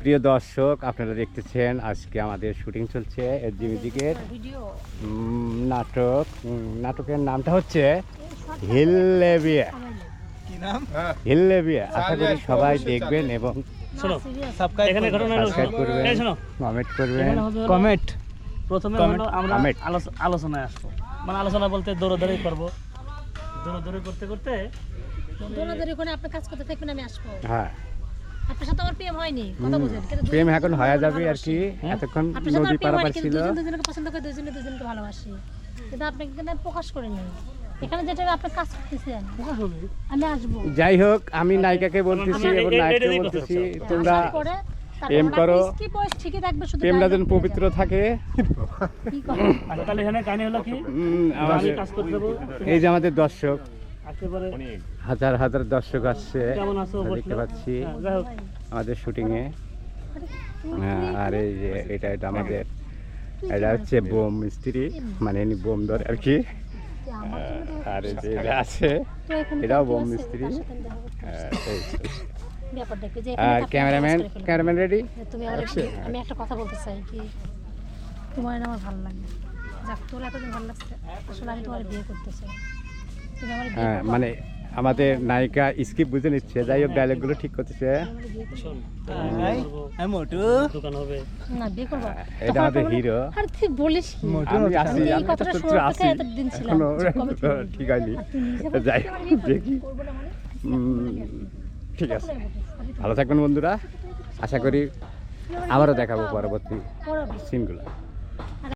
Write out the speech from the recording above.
প্রিয় দর্শক আপনারা দেখতেছেন আজকে আমাদের শুটিং চলছে জিমিজিকের ভিডিও। নাটক। নাটকের নামটা হচ্ছে হিল্লেবিয়া কি নাম? হিল্লেবিয়া আশা করি সবাই দেখবেন এবং সাবস্ক্রাইব করবেন। কমেন্ট করবেন কমেন্ট প্রথমে আমরা আলোচনায় আসব। মানে আলোচনা বলতে দৌড়াদৌড়ি করব। দৌড়াদৌড়ি করতে করতে করে আপনি কাজ করতে থাকবেন আমি আসব হ্যাঁ আপনার সাথে আমার প্রেম হয়নি কথা বুঝেন প্রেম এখন হয়ে যাবে আর কি এতক্ষণ নদী পারাপার ছিল দুজন দুজনকে পছন্দ করে দুজনে দুজনকে ভালোবাসি কিন্তু আপনি কিন্তু প্রকাশ করেনি এখানে যেটা আপনি কাজ করতেছেন আমি আসব যাই হোক আমি নায়িকাকে বলতেছি এবং নায়ককে বলতেছি তোমরা প্রেম করো। স্কিপ বয়স ঠিকই থাকবে শুধু প্রেমটা যেন পবিত্র থাকে? আচ্ছা এই যে আমাদের দর্শক হাজার হাজার দর্শক আসছে? দেখতে পাচ্ছি হ্যাঁ, আমাদের শুটিংয়ে আর এই যে এটা এটা আমাদের এটা হচ্ছে বোম মিস্ত্রি মানে বোম ধরে আর কি আমার আর এই যে এটা আছে এটাও বোম মিস্ত্রি। তার সাথে আমি দেখা করতে আহ, এই- আসছি। ব্যাপারটা কি যে এখানে আর ক্যামেরাম্যান। ক্যামেরাম্যান রেডি তুমি আমি একটা কথা বলতে চাই কি তোমার আমার ভালো লাগে যাক তোর এতদিন ভালো লাগছে আসলে আমি তোমার বিয়ে করতে চাই হ্যাঁ মানে আমাদের নায়িকা স্কিপ বুঝে নিচ্ছে যাই হোক ডায়লগগুলো ঠিক করতেছে। করবা। এটা আমাদের হিরো ঠিক? হয়নি। যাই হোক, দেখি। করব না মানে? ঠিক আছে। ভালো থাকবেন বন্ধুরা। আশা করি আবারও দেখাবো পরবর্তী। সিনগুলো